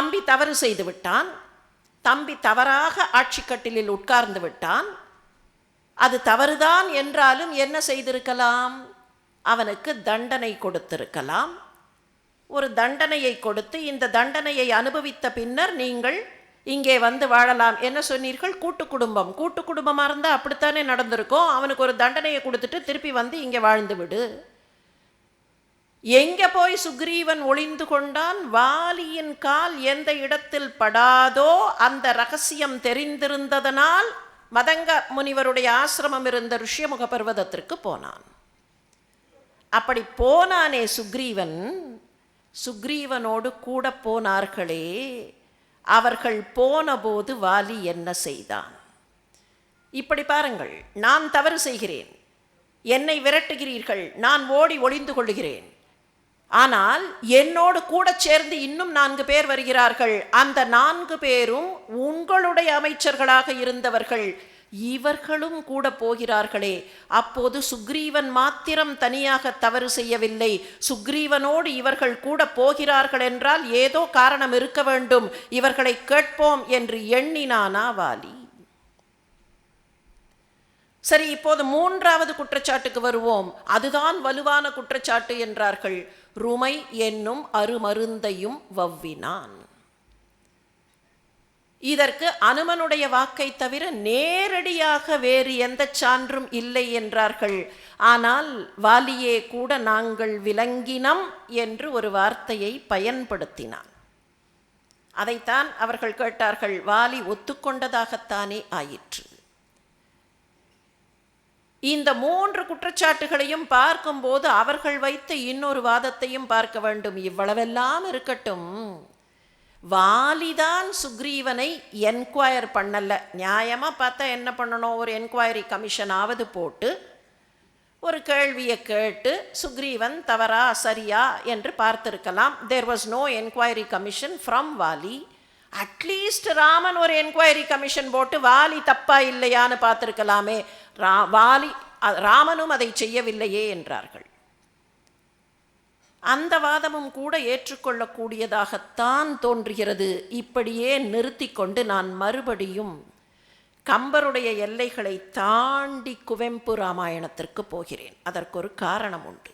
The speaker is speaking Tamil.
தம்பி தவறு செய்து விட்டான். தம்பி தவறாக ஆட்சி கட்டிலில் உட்கார்ந்து விட்டான். அது தவறுதான் என்றாலும் என்ன செய்திருக்கலாம்? அவனுக்கு தண்டனை கொடுத்திருக்கலாம். ஒரு தண்டனையை கொடுத்து இந்த தண்டனையை அனுபவித்த பின்னர் நீங்கள் இங்கே வந்து வாழலாம். என்ன சொன்னீர்கள்? கூட்டு குடும்பம். கூட்டு குடும்பமாக இருந்தால் அப்படித்தானே நடந்திருக்கும். அவனுக்கு ஒரு தண்டனையை கொடுத்துட்டு திருப்பி வந்து இங்கே வாழ்ந்து விடு. எங்கே போய் சுக்ரீவன் ஒளிந்து கொண்டான்? வாலியின் கால் எந்த இடத்தில் படாதோ அந்த ரகசியம் தெரிந்திருந்ததனால் மதங்க முனிவருடைய ஆசிரமம் இருந்த ரிஷியமுக பர்வதத்திற்கு போனான். அப்படி போனானே சுக்ரீவன் சுக்ரீவனோடு கூட போனார்களே அவர்கள் போனபோது வாலி என்ன செய்தான்? இப்படி பாருங்கள் நான் தவறு செய்கிறேன். என்னை விரட்டுகிறீர்கள் நான் ஓடி ஒளிந்து கொள்கிறேன் ஆனால் என்னோடு கூட சேர்ந்து இன்னும் நான்கு பேர் வருகிறார்கள். அந்த நான்கு பேரும் உங்களுடைய அமைச்சர்களாக இருந்தவர்கள். இவர்களும் கூட போகிறார்களே. அப்போது சுக்ரீவன் மாத்திரம் தனியாக தவறு செய்யவில்லை. சுக்ரீவனோடு இவர்கள் கூட போகிறார்கள் என்றால் ஏதோ காரணம் இருக்க வேண்டும். இவர்களை கேட்போம் என்று எண்ணினானா வாலி சரி இப்போது மூன்றாவது குற்றச்சாட்டுக்கு வருவோம். அதுதான் வலுவான குற்றச்சாட்டு என்றார்கள். ருமை என்னும் அருமருந்தையும் வவ்வினான். இதற்கு அனுமனுடைய வாக்கை தவிர நேரடியாக வேறு எந்த சான்றும் இல்லை என்றார்கள். ஆனால் வாலியே கூட நாங்கள் விளங்கினம் என்று ஒரு வார்த்தையை பயன்படுத்தினான். அதைத்தான் அவர்கள் கேட்டார்கள். வாலி ஒத்துக்கொண்டதாகத்தானே ஆயிற்று. இந்த மூன்று குற்றச்சாட்டுகளையும் பார்க்கும்போது அவர்கள் வைத்த இன்னொரு வாதத்தையும் பார்க்க வேண்டும். இவ்வளவெல்லாம் இருக்கட்டும். வாலிதான் சுக்ரீவனை என்கொயர் பண்ணல. நியாயமாக பார்த்தா என்ன பண்ணணும்? ஒரு என்கொயரி கமிஷனாவது போட்டு ஒரு கேள்வியை கேட்டு சுக்ரீவன் தவறா சரியா என்று பார்த்துருக்கலாம். There was no enquiry commission from Vali at least Raman ஒரு என்கொயரி கமிஷன் போட்டு வாலி தப்பா இல்லையான்னு பார்த்துருக்கலாமே. ரா வாலி ராமனும் அதை செய்யவில்லையே என்றார்கள். அந்த வாதமும் கூட ஏற்றுக்கொள்ளக்கூடியதாகத்தான் தோன்றுகிறது. இப்படியே நிறுத்தி கொண்டு நான் மறுபடியும் கம்பருடைய எல்லைகளை தாண்டி குவெம்பு ராமாயணத்திற்கு போகிறேன். அதற்கு ஒரு காரணம் உண்டு.